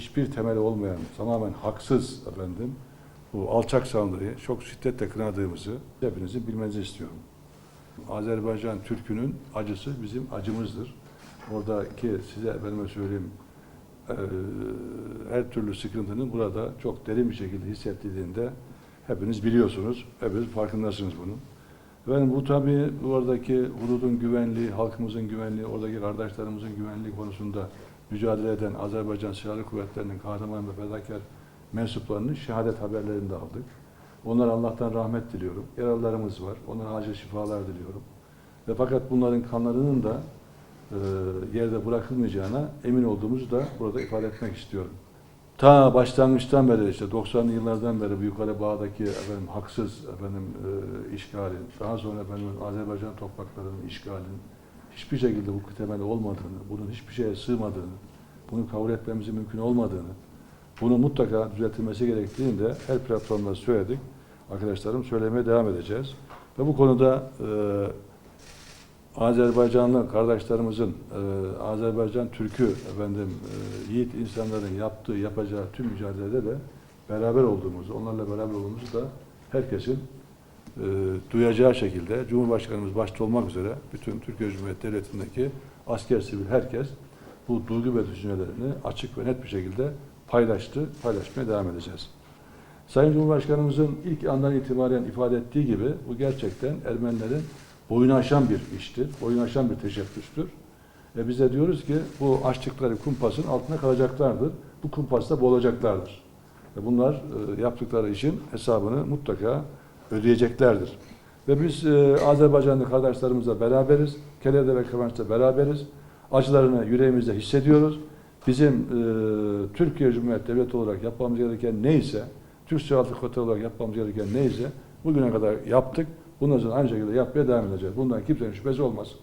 hiçbir temeli olmayan, tamamen haksız efendim, bu alçak saldırıyı çok şiddetle kınadığımızı hepinizin bilmenizi istiyorum. Azerbaycan Türk'ünün acısı bizim acımızdır. Oradaki size efendime söyleyeyim eee, her türlü sıkıntının burada çok derin bir şekilde hissettiğinde hepiniz biliyorsunuz, hepiniz farkındasınız bunun. Ben bu tabii oradaki hududun güvenliği, halkımızın güvenliği, oradaki kardeşlerimizin güvenliği konusunda mücadele eden Azerbaycan Silahlı Kuvvetleri'nin kahraman ve fedakar mensuplarının şehadet haberlerini de aldık. Onlara Allah'tan rahmet diliyorum. Yaralılarımız var. Onlara acil şifalar diliyorum. Ve fakat bunların kanlarının da e, yerde bırakılmayacağına emin olduğumuzu da burada ifade etmek istiyorum. Ta başlangıçtan beri işte 90'lı yıllardan beri Büyükale Bağ'daki efendim haksız efendim e, işgalin, daha sonra efendim Azerbaycan topraklarının işgalin hiçbir şekilde hukuki temeli olmadığını, bunun hiçbir şeye sığmadığını, bunu kabul etmemizin mümkün olmadığını, bunu mutlaka düzeltilmesi gerektiğini de her platformda söyledik. Arkadaşlarım söylemeye devam edeceğiz. Ve bu konuda e, Azerbaycanlı kardeşlerimizin, e, Azerbaycan Türk'ü efendim e, yiğit insanların yaptığı, yapacağı tüm mücadelede de beraber olduğumuzu, onlarla beraber olduğumuzu da herkesin e, duyacağı şekilde Cumhurbaşkanımız başta olmak üzere bütün Türkiye Cumhuriyeti Devleti'ndeki asker, sivil herkes bu duygu ve düşüncelerini açık ve net bir şekilde paylaştı, paylaşmaya devam edeceğiz. Sayın Cumhurbaşkanımızın ilk andan itibaren ifade ettiği gibi bu gerçekten Ermenilerin boyunu aşan bir iştir, boyunu aşan bir teşebbüstür. Ve biz de diyoruz ki bu açtıkları kumpasın altına kalacaklardır. Bu kumpasta boğulacaklardır. Ve bunlar e, yaptıkları işin hesabını mutlaka ödeyeceklerdir. Ve biz e, Azerbaycanlı kardeşlerimizle beraberiz. Kelede ve Kıvanç'ta beraberiz. Acılarını yüreğimizde hissediyoruz. Bizim e, Türkiye Cumhuriyeti Devleti olarak yapmamız gereken neyse, Türk Silahlı Kuvvetleri olarak yapmamız gereken neyse bugüne kadar yaptık. Bundan sonra aynı şekilde yapmaya devam edeceğiz. Bundan kimsenin şüphesi olmasın.